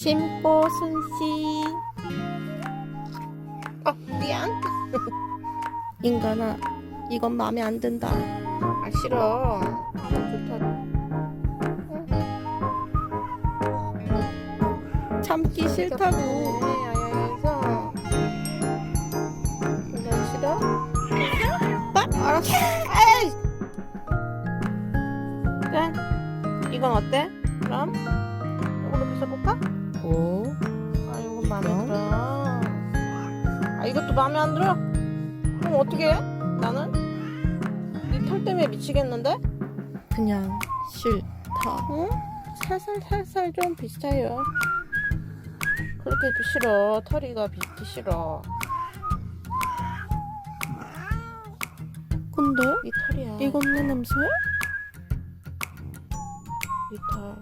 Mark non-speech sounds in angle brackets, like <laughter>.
심보 순씨 아 미안. <laughs> 인간아 이건 마음에 안 든다 아 싫어. 아, 좋다. 참기 싫다고 싫어? 알았어. 에이. 짠. 이건 어때? 그럼 마음에? 들어. 아 이것도 마음에 안 들어? 그럼 어떻게 해? 나는 네 털 때문에 미치겠는데? 그냥 싫다 응? 살살 살살 좀 비슷해요. 그렇게도 싫어. 털이가 비기 싫어. 근데 네 털이야. 이건 내 냄새야? 네 털.